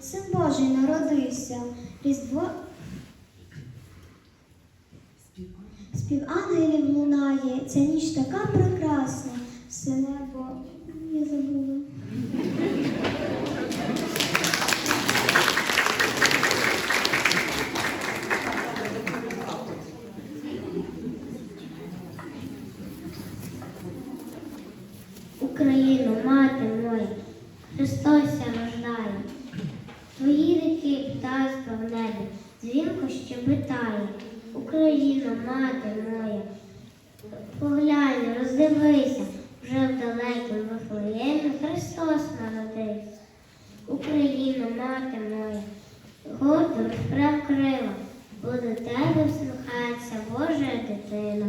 син Божий народився, різдво спів ангелів лунає, ця ніч така прекрасна, все небо я забула. Україну, мати моя, Христос. Ще питає Україна, мати моя, поглянь, роздивися, вже в далекім вифлеємі Христос народився. Україна, мати моя, гордо розправ крила, бо до тебе всміхається Божа дитина.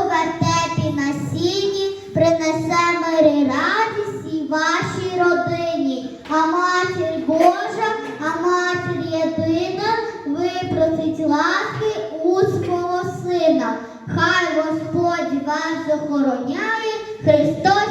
у вертепі на сіні, принесе мирі радість і вашій родині, а матір Божа, а матір єдина, випросить ласки у свого сина. Хай Господь вас захороняє, Христос.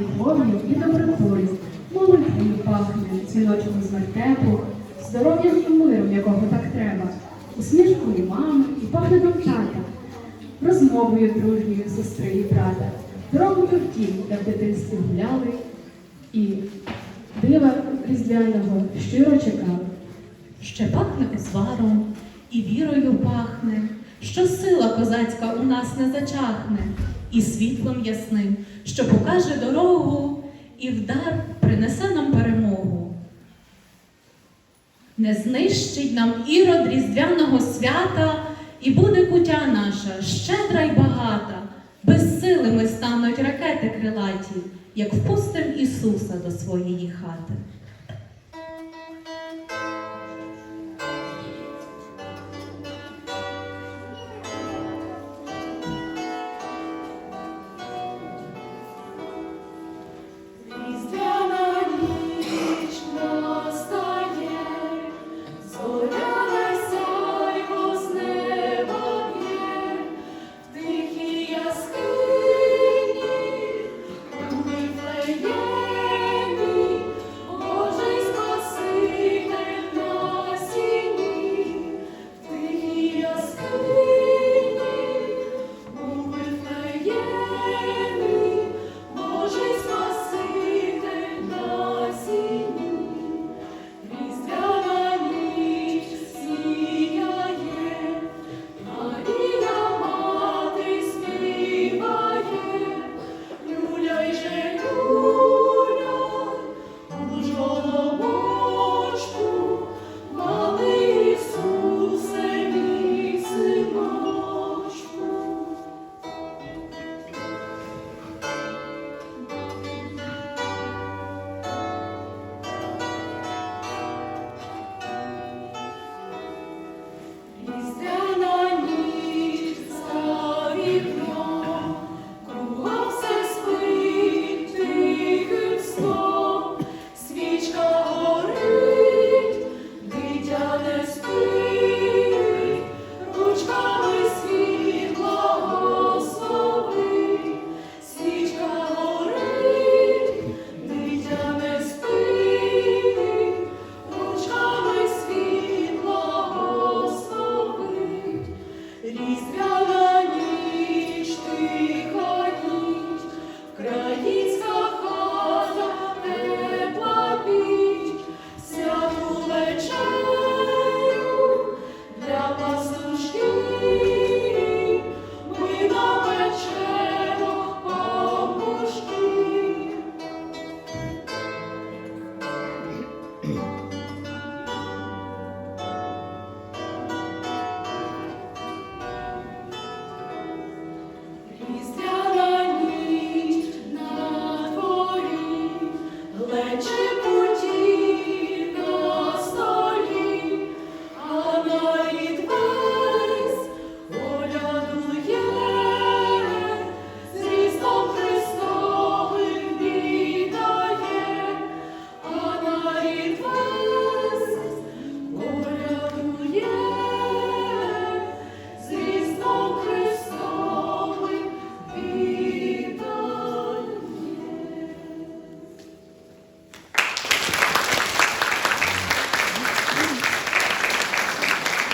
Любов'ю і добротою, молитвою пахне, дзвіночком з вертепу, здоров'ям і миром, якого так треба, усмішкою мами і поглядом тата, розмовою дружньою сестри і брата, дорогою в дім, де в дитинстві гуляли, і дива різдвяного щиро чекали. Ще пахне узваром і вірою пахне, що сила козацька у нас не зачахне, і світлом ясним, що покаже дорогу, і в дар принесе нам перемогу. Не знищить нам ірод різдвяного свята, і буде кутя наша щедра й багата. Безсилими стануть ракети крилаті, як впустим Ісуса до своєї хати.